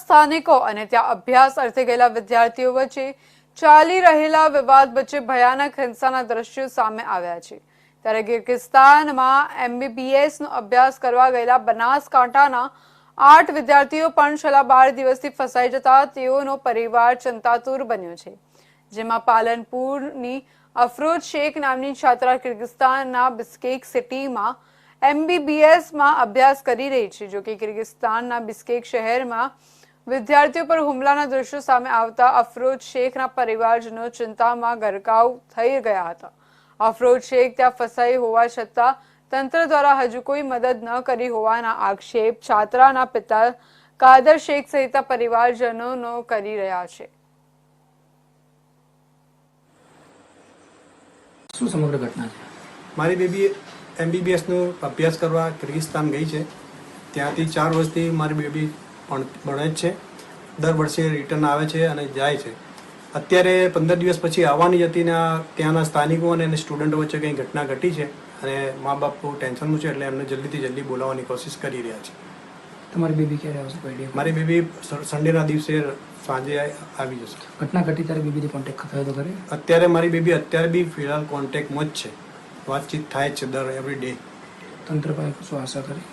સ્થાનિકો અને ત્યાં અભ્યાસ અર્થે ગયેલા વિદ્યાર્થીઓ વચ્ચે ચાલી રહેલા વિવાદ વચ્ચે ભયાનક હિંસાના દ્રશ્યો સામે આવ્યા છે. ત્યારે કિર્ગિસ્તાનમાં એમબીબીએસ નો અભ્યાસ કરવા ગયેલા બનાસકાંઠાના આઠ વિદ્યાર્થીઓ પણ છેલ્લા બાર દિવસથી ફસાઈ જતા તેઓનો પરિવાર ચિંતાતુર બન્યો છે. જેમાં પાલનપુરની અફરોજ શેખ નામની છાત્રા કિર્ગિસ્તાનના બિસ્કેક સિટીમાં એમબીબીએસમાં અભ્યાસ કરી રહી છે જો કે કિર્ગિસ્તાનના બિસ્કેક શહેરમાં વિદ્યાર્થીઓ પર હુમલાના દ્રશ્યો સામે આવતા અફરોજ શેખના પરિવારજનો ચિંતામાં ગરકાવ થઈ ગયા હતા. અફરોજ શેખ ત્યાં ફસાઈ હોવા છતાં તંત્ર દ્વારા હજુ કોઈ મદદ ન કરી હોવાના આક્ષેપ છાત્રાના પિતા કાદર શેખ સહિત પરિવારજનોનો કરી રહ્યા છે. શું સમગ્ર ઘટના છે? મારી બેબી એમબીબીએસનો અભ્યાસ કરવા કિર્ગિસ્તાન ગઈ છે. ત્યાંથી ચાર વર્ષથી મારી બેબી પણ ભણે જ છે. દર વર્ષે રિટર્ન આવે છે અને જાય છે. અત્યારે પંદર દિવસ પછી આવવાની હતી ને ત્યાંના સ્થાનિકો અને સ્ટુડન્ટો વચ્ચે કંઈ ઘટના ઘટી છે અને મા બાપ બહુ ટેન્શનનું છે એટલે એમને જલ્દીથી જલ્દી બોલાવવાની કોશિશ કરી રહ્યા છે. તમારી બેબી ક્યારે આવશે? મારી બેબી સન્ડેના દિવસે સાંજે આવી જશે. ઘટના ઘટી ત્યારે બેબીથી કોન્ટેક્ટ થયો તો ખરે? અત્યારે મારી બેબી અત્યારે બી ફિલહાલ કોન્ટેક્ટમાં જ છે. વાતચીત થાય છે દર એવરી ડે તંત્ર પાસે શું આશા કરી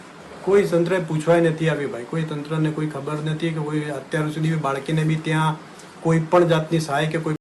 કોઈ તંત્રએ પૂછવાય નથી આવી ભાઈ. કોઈ તંત્રને કોઈ ખબર નથી કે કોઈ અત્યાર સુધી બાળકીને બી ત્યાં કોઈ પણ જાતની સહાય કે કોઈ